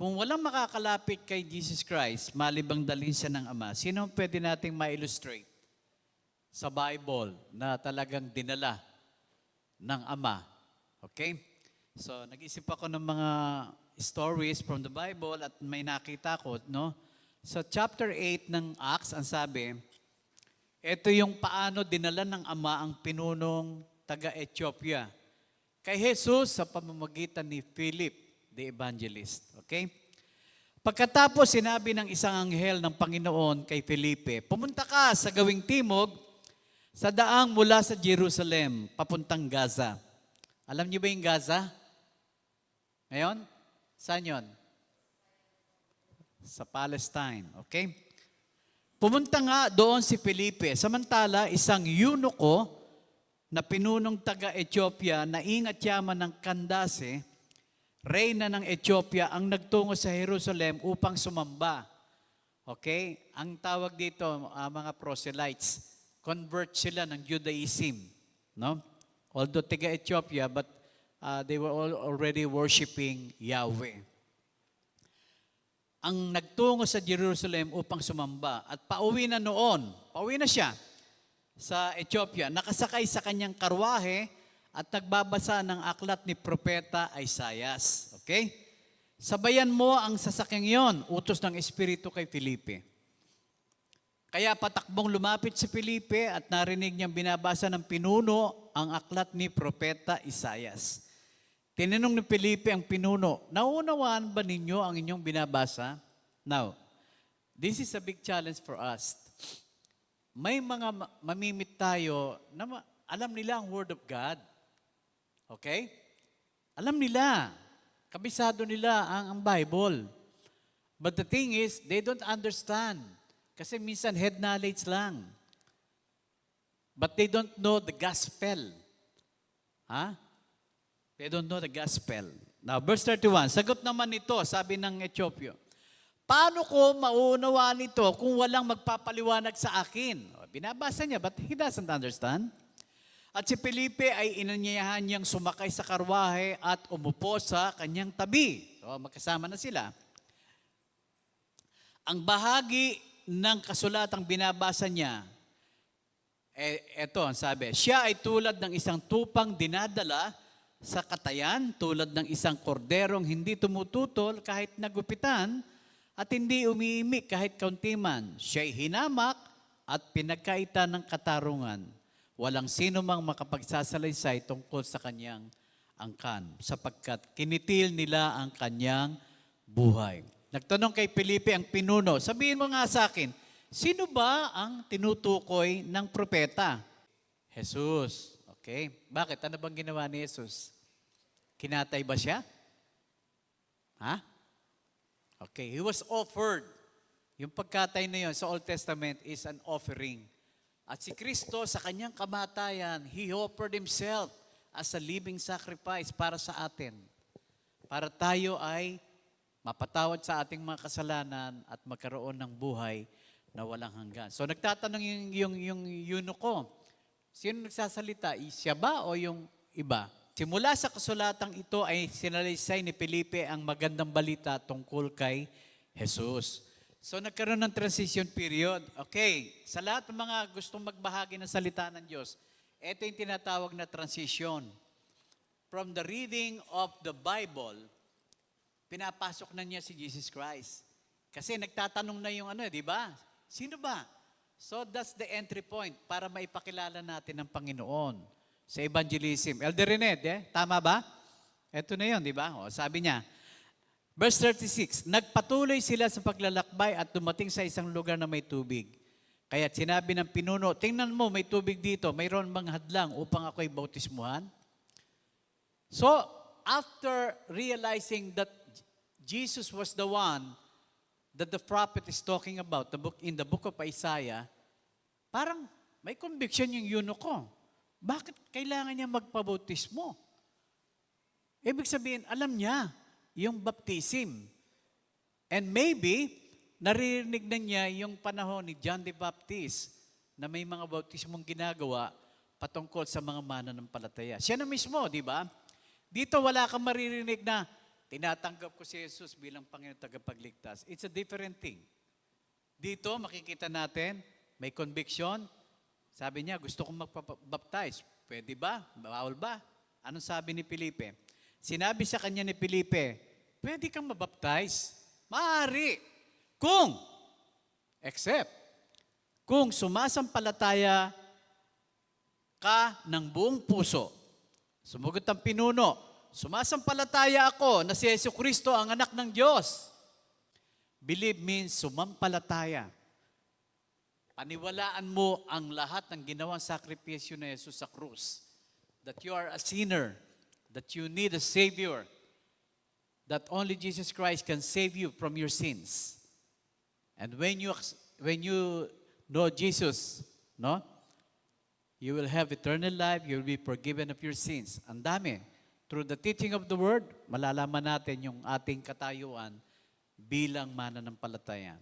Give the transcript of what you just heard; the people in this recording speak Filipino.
Kung walang makakalapit kay Jesus Christ, malibang dalhin siya ng Ama, sino pwede nating ma-illustrate sa Bible na talagang dinala ng Ama? Okay? So, nag-isip ako ng mga stories from the Bible at may nakita ko, no? Sa chapter 8 ng Acts, ang sabi, ito yung paano dinala ng Ama ang pinunong taga-Ethiopia kay Jesus sa pamamagitan ni Philip, the evangelist. Okay? Pagkatapos sinabi ng isang anghel ng Panginoon kay Felipe, pumunta ka sa gawing timog sa daang mula sa Jerusalem papuntang Gaza. Alam niyo ba yung Gaza? Ngayon? Saan yun? Sa Palestine. Okay? Pumunta nga doon si Felipe. Samantala, isang eunuko na pinunong taga-Ethiopia na ingat yaman ng Kandase, reyna ng Ethiopia, ang nagtungo sa Jerusalem upang sumamba. Okay? Ang tawag dito, ah, mga proselytes, convert sila ng Judaism. No? Although taga-Ethiopia, but ah, they were all already worshiping Yahweh ang nagtungo sa Jerusalem upang sumamba at pauwi na noon, pauwi na siya sa Ethiopia, nakasakay sa kanyang karwahe at nagbabasa ng aklat ni Propeta Isaias. Okay? Sabayan mo ang sasakyang yon, utos ng Espiritu kay Felipe. Kaya patakbong lumapit si Felipe at narinig niyang binabasa ng pinuno ang aklat ni Propeta Isaias. Tinanong ni Felipe ang pinuno, nauunawaan ba ninyo ang inyong binabasa? Now, this is a big challenge for us. May mga ma- mamimit tayo na alam nila ang Word of God. Okay? Alam nila. Kabisado nila ang, ang Bible. But the thing is, they don't understand. Kasi minsan head knowledge lang. But they don't know the gospel. Ha? They don't know the gospel. Now, verse 31, sagot naman nito, sabi ng Ethiopia, Paano ko mauunawaan ito kung walang magpapaliwanag sa akin? Binabasa niya, but he doesn't understand. At si Felipe ay inanyayahan niyang sumakay sa karwahe at umupo sa kanyang tabi. So, magkasama na sila. Ang bahagi ng kasulatang binabasa niya, eh, eto ang sabi, siya ay tulad ng isang tupang dinadala sa katayan, tulad ng isang korderong hindi tumututol kahit nagupitan, at hindi umiimik kahit kauntiman. Siya'y hinamak at pinagkaita ng katarungan. Walang sino mang makapagsasalaysay tungkol sa kanyang angkan, sapagkat kinitil nila ang kanyang buhay. Nagtanong kay Felipe ang pinuno, sabihin mo nga sa akin, sino ba ang tinutukoy ng propeta? Jesus. Okay. Bakit? Ano bang ginawa ni Jesus? Kinatay ba siya? Ha? Okay. He was offered. Yung pagkatay na yun sa Old Testament is an offering. At si Kristo sa kanyang kamatayan, He offered Himself as a living sacrifice para sa atin. Para tayo ay mapatawad sa ating mga kasalanan at magkaroon ng buhay na walang hanggan. So nagtatanong yung, yung, yung eunuko, sino nagsasalita? Siya ba o yung iba? Simula sa kasulatang ito ay sinalaysay ni Felipe ang magandang balita tungkol kay Jesus. So nagkaroon ng transition period. Okay, sa lahat ng mga gustong magbahagi ng salita ng Diyos, ito yung tinatawag na transition. From the reading of the Bible, pinapasok na niya si Jesus Christ. Kasi nagtatanong na yung ano, di ba? Sino ba? So that's the entry point para maipakilala natin ang Panginoon sa evangelism. Elder Rened, eh? tama ba? Ito na yun, di ba? O, sabi niya, verse 36, Nagpatuloy sila sa paglalakbay at dumating sa isang lugar na may tubig. Kaya sinabi ng pinuno, tingnan mo, may tubig dito, mayroon bang hadlang upang ako'y bautismuhan? So, after realizing that Jesus was the one that the prophet is talking about the book, in the book of Isaiah, parang may conviction yung eunuko. Bakit kailangan niya magpabautismo? Ibig sabihin, alam niya yung baptism. And maybe, naririnig na niya yung panahon ni John the Baptist na may mga bautismong ginagawa patungkol sa mga mananampalataya. Siya na mismo, di ba? Dito wala kang maririnig na tinatanggap ko si Jesus bilang Panginoon tagapagligtas. It's a different thing. Dito, makikita natin, may conviction. Sabi niya, gusto kong magpapabaptize. Pwede ba? Bawal ba? Anong sabi ni Felipe? Sinabi sa kanya ni Felipe, pwede kang mabaptize. Maaari. Kung, except, kung sumasampalataya ka ng buong puso. Sumugot ang pinuno, sumasampalataya ako na si Yesu Kristo ang anak ng Diyos. Believe means sumampalataya. Paniwalaan mo ang lahat ng ginawang sakripisyo na Jesus sa krus. That you are a sinner, that you need a Savior, that only Jesus Christ can save you from your sins. And when you when you know Jesus, no? You will have eternal life, you will be forgiven of your sins. Ang dami. Through the teaching of the word, malalaman natin yung ating katayuan bilang mananampalataya.